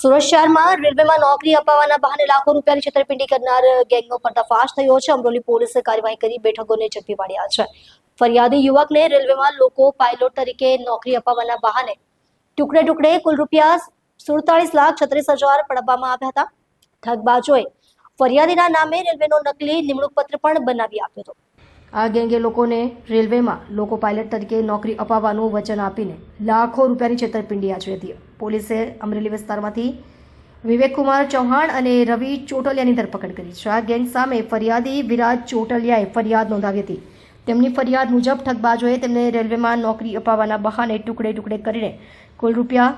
સુરત શહેરમાં રેલવેમાં નોકરી અપાવવાના બહાને લાખો રૂપિયાની છેતરપિંડી કરનાર ગેંગનો પર્દાફાશ થયો છે. અમરોલી પોલીસે કાર્યવાહી કરી બેઠકોને ઝડપી પાડ્યા છે. ફરિયાદી યુવકને રેલવેમાં લોકો પાયલોટ તરીકે નોકરી અપાવવાના બહાને ટુકડે ટુકડે કુલ રૂપિયા સુડતાલીસ લાખ છત્રીસ હજાર પડવામાં આવ્યા હતા. ઠગબાજોએ ફરિયાદીના નામે રેલવેનો નકલી નિમણૂક પત્ર પણ બનાવી આપ્યો હતો. આ ગેંગે લોકોને રેલવેમાં લોકો પાયલટ તરીકે નોકરી અપાવવાનું વચન આપીને લાખો રૂપિયાની છેતરપિંડી આચરી હતી. પોલીસે અમરેલી વિસ્તારમાંથી વિવેકકુમાર ચૌહાણ અને રવિ ચોટલિયાની ધરપકડ કરી છે. આ ગેંગ સામે ફરિયાદી વિરાજ ચોટલિયાએ ફરિયાદ નોંધાવી હતી. તેમની ફરિયાદ મુજબ ઠગબાજોએ તેમને રેલવેમાં નોકરી અપાવવાના બહાને ટુકડે ટુકડે કરીને કુલ રૂપિયા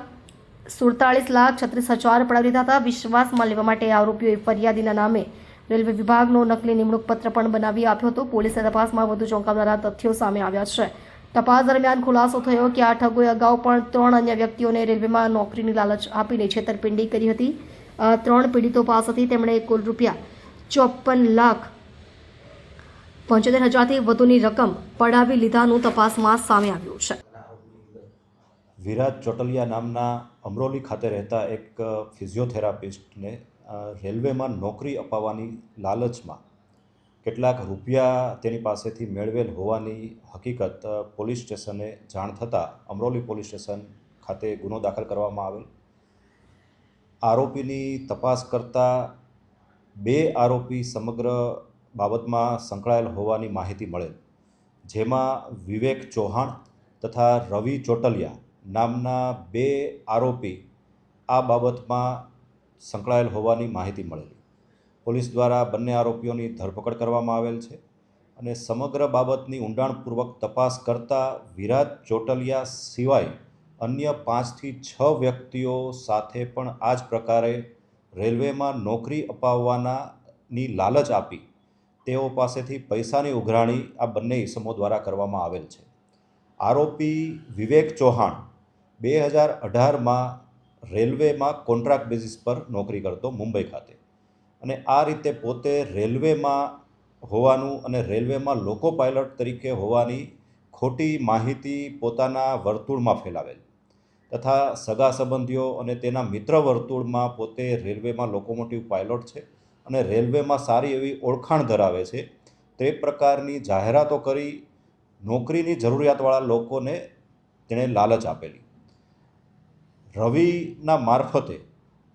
સુડતાળીસ લાખ છત્રીસ હજાર પડાવી દીધા હતા. વિશ્વાસમાં લેવા માટે આરોપીઓએ ફરિયાદીના નામે રેલવે વિભાગનો નકલી નિમણૂક પત્ર પણ બનાવી આપ્યો હતો. પોલીસે તપાસમાં વધુ ચોંકાવનારા તથ્યો સામે આવ્યા છે. તપાસ દરમિયાન ખુલાસો થયો કે આ ઠગોએ અગાઉ પણ ત્રણ અન્ય વ્યક્તિઓને રેલવેમાં નોકરીની લાલચ આપીને છેતરપિંડી કરી હતી. ત્રણ પીડિતો પાસેથી તેમણે કુલ રૂપિયા ચોપન લાખ પંચોતેર હજારથી વધુની રકમ પડાવી લીધાનું તપાસમાં સામે આવ્યું છે. વિરાજ ચોટલિયા નામના અમરોલી ખાતે રહેતા એક ફિઝિયોથેરાપિસ્ટને રેલવેમાં નોકરી અપાવવાની લાલચમાં કેટલાક રૂપિયા તેની પાસેથી મેળવેલ હોવાની હકીકત પોલીસ સ્ટેશને જાણ થતાં અમરોલી પોલીસ સ્ટેશન ખાતે ગુનો દાખલ કરવામાં આવેલ. આરોપીની તપાસ કરતાં બે આરોપી સમગ્ર બાબતમાં સંકળાયેલ હોવાની માહિતી મળેલ. જેમાં વિવેક ચૌહાણ તથા રવિ ચોટલિયા નામના બે આરોપી આ બાબતમાં સંકળાયેલ હોવાની માહિતી મળેલી. પોલીસ દ્વારા બંને આરોપીઓની ધરપકડ કરવામાં આવેલ છે અને સમગ્ર બાબતની ઊંડાણપૂર્વક તપાસ કરતાં વિરાજ ચોટલિયા સિવાય અન્ય પાંચથી છ વ્યક્તિઓ સાથે પણ આ જ પ્રકારે રેલવેમાં નોકરી અપાવવાનાની લાલચ આપી તેઓ પાસેથી પૈસાની ઉઘરાણી આ બંને ઇસમો દ્વારા કરવામાં આવેલ છે. આરોપી વિવેક ચૌહાણ બે હજાર અઢારમાં રેલવેમાં કોન્ટ્રાક્ટ બેઝિસ પર નોકરી કરતો મુંબઈ ખાતે. અને આ રીતે પોતે રેલવેમાં હોવાનું અને રેલવેમાં લોકો પાયલટ તરીકે હોવાની ખોટી માહિતી પોતાના વર્તુળમાં ફેલાવેલ. તથા સગા સંબંધીઓ અને તેના મિત્ર વર્તુળમાં પોતે રેલવેમાં લોકોમોટિવ પાયલોટ છે અને રેલવેમાં સારી એવી ઓળખાણ ધરાવે છે, તે પ્રકારની જાહેરાતો કરી નોકરીની જરૂરિયાતવાળા લોકોને તેણે લાલચ આપેલી. રવિના મારફતે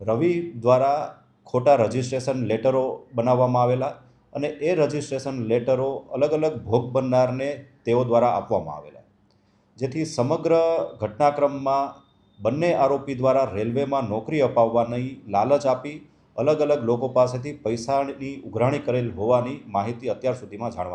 રવિ દ્વારા ખોટા રજિસ્ટ્રેશન લેટરો બનાવવામાં આવેલા અને એ રજિસ્ટ્રેશન લેટરો અલગ અલગ ભોગ બનનારને તેઓ દ્વારા આપવામાં આવેલા. જેથી સમગ્ર ઘટનાક્રમમાં બંને આરોપી દ્વારા રેલવેમાં નોકરી અપાવવાની લાલચ આપી અલગ અલગ લોકો પાસેથી પૈસાની ઉઘરાણી કરેલ હોવાની માહિતી અત્યાર સુધીમાં જાણવા